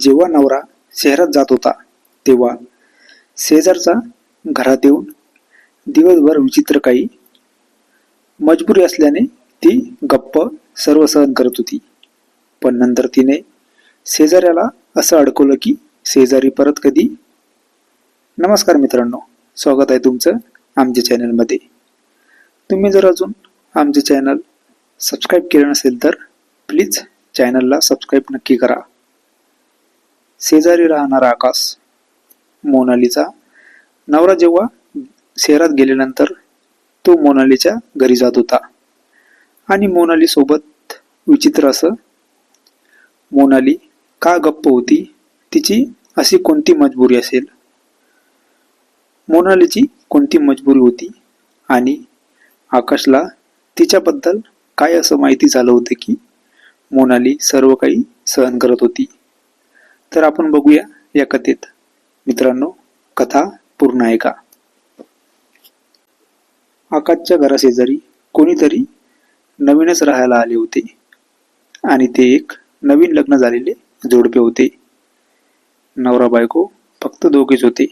जेव्हा नवरा शहरात जात होता तेव्हा शेजारचा घरात येऊन दिवसभर विचित्र काही मजबुरी असल्याने ती गप्प सर्व सहन करत होती. पण नंतर तिने शेजाऱ्याला असं अडकवलं की शेजारी परत कधी? नमस्कार मित्रांनो स्वागत आहे तुमचं आमच्या चॅनलमध्ये. तुम्ही जर अजून आमचे चॅनल सबस्क्राईब केलं नसेल तर प्लीज चॅनलला सबस्क्राईब नक्की करा. शेजारी राहणारा आकाश मोनालीचा नवरा जेव्हा शहरात गेल्यानंतर तो मोनालीच्या घरी जात होता. आणि मोनाली सोबत विचित्र असं मोनाली का गप्प होती तिची अशी कोणती मजबुरी असेल? मोनालीची कोणती मजबुरी होती? आणि आकाशला तिच्याबद्दल काय असं माहिती झालं होतं की मोनाली सर्व काही सहन करत होती? तर आपण बघूया या कथेत. मित्रांनो कथा पूर्ण आहे का आकाशच्या घराशेजारी कोणीतरी नवीनच राहायला आले होते आणि ते एक नवीन लग्न झालेले जोडपे होते. नवरा बायको फक्त दोघेच होते.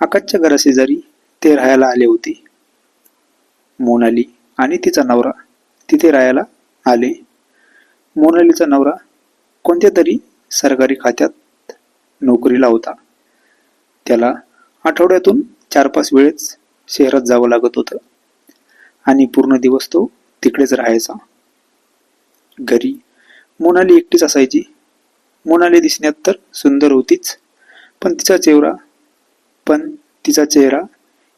आकाशच्या घराशेजारी ते राहायला आले होते. मोनाली आणि तिचा नवरा तिथे राहायला आले. मोनालीचा नवरा कोणत्या तरी सरकारी खात्यात नोकरीला होता त्याला आठवड्यातून चार पाच वेळेस शहरात जावं लागत होतं. आणि पूर्ण दिवस तो तिकडेच राहायचा. घरी मोनाली एकटीच असायची. मोनाली दिसण्यात तर सुंदर होतीच पण तिचा चेहरा पण तिचा चेहरा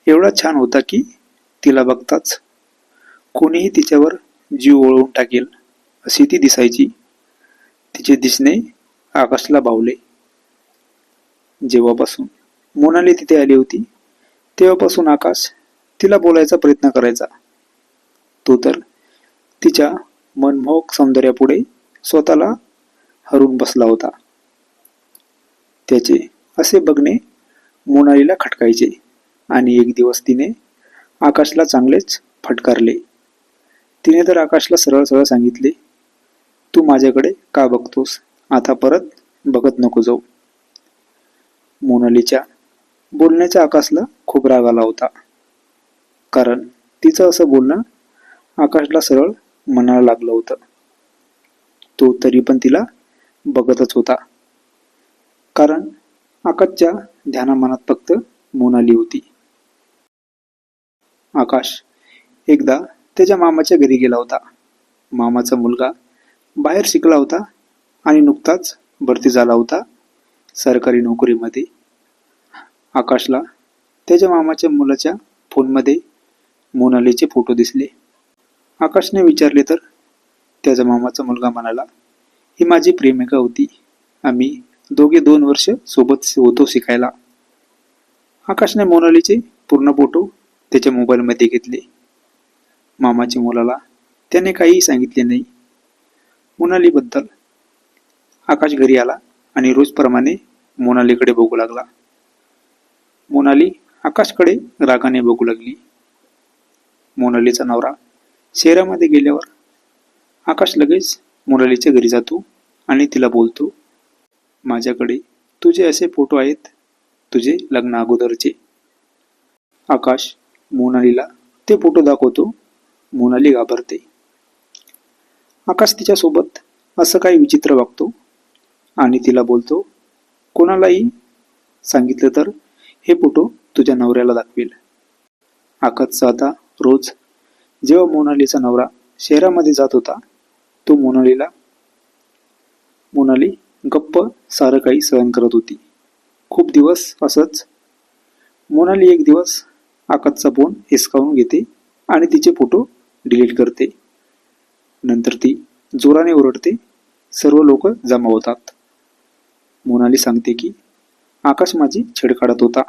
एवढा छान होता की तिला बघताच कोणीही तिच्यावर जीव ओळवून टाकेल अशी ती दिसायची. तिचे दिसणे आकाशला भावले जेव्हापासून मोनाली तिथे आली होती तेव्हापासून आकाश तिला बोलायचा प्रयत्न करायचा. तो तर तिच्या मनमोहक सौंदर्यापुढे स्वतःला हरून बसला होता. त्याचे असे बघणे मोनालीला खटकायचे आणि एक दिवस तिने आकाशला चांगलेच फटकारले. तिने तर आकाशला सरळ सरळ सांगितले तू माझ्याकडे का बघतोस? आता परत बघत नको जाऊ. मोनालीच्या बोलण्याच्या आकाशला खूप राग आला होता. कारण तिचं असं बोलणं आकाशला सरळ म्हणायला लागलं होतं. तो तरी पण तिला बघतच होता. कारण आकाशच्या ध्यानामनात फक्त मोनाली होती. आकाश एकदा त्याच्या मामाच्या घरी गेला होता. मामाचा मुलगा बाहेर शिकला होता आणि नुकताच भरती झाला होता सरकारी नोकरीमध्ये. आकाशला त्याच्या मामाच्या मुलाच्या फोनमध्ये मोनालीचे फोटो दिसले. आकाशने विचारले तर त्याचा मामाचा मुलगा म्हणाला ही माझी प्रेमिका होती. आम्ही दोघे दोन वर्ष सोबत होतो शिकायला. आकाशने मोनालीचे पूर्ण फोटो त्याच्या मोबाईलमध्ये घेतले. मामाच्या मुलाला त्याने काहीही सांगितले नाही. मोनालीबद्दल आकाश घरी आला आणि रोजप्रमाणे मोनालीकडे बघू लागला. मोनाली आकाशकडे रागाने बघू लागली. मोनालीचा नवरा शहरामध्ये गेल्यावर आकाश लगेच मोनालीच्या घरी जातो आणि तिला बोलतो माझ्याकडे तुझे असे फोटो आहेत तुझे लग्न अगोदरचे. आकाश मोनालीला ते फोटो दाखवतो मोनाली घाबरते. आकाश तिच्यासोबत असं काही विचित्र वागतो आणि तिला बोलतो कोणालाही सांगितलं तर हे फोटो तुझ्या नवऱ्याला दाखवेल. आकाशचा आता रोज जेव्हा मोनालीचा नवरा शहरामध्ये जात होता तो मोनालीला मोनाली गप्प सारं काही सहन करत होती. खूप दिवस असंच मोनाली एक दिवस आकाशचा फोन हिसकावून घेते आणि तिचे फोटो डिलीट करते. नंतर ती जोराने ओरडते सर्व लोक जमा होतात. मोनाली सांगते की आकाश माझी छेडकाडत होता.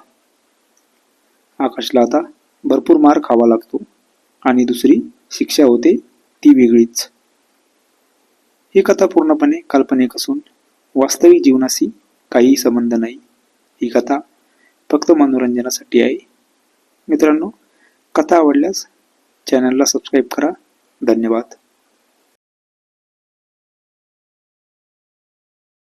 आकाशला आता भरपूर मार खावा लागतो आणि दुसरी शिक्षा होते ती वेगळीच. ही कथा पूर्णपणे काल्पनिक असून वास्तविक जीवनाशी काहीही संबंध नाही. ही कथा फक्त मनोरंजनासाठी आहे. मित्रांनो कथा आवडल्यास चॅनलला सबस्क्राईब करा. धन्यवाद.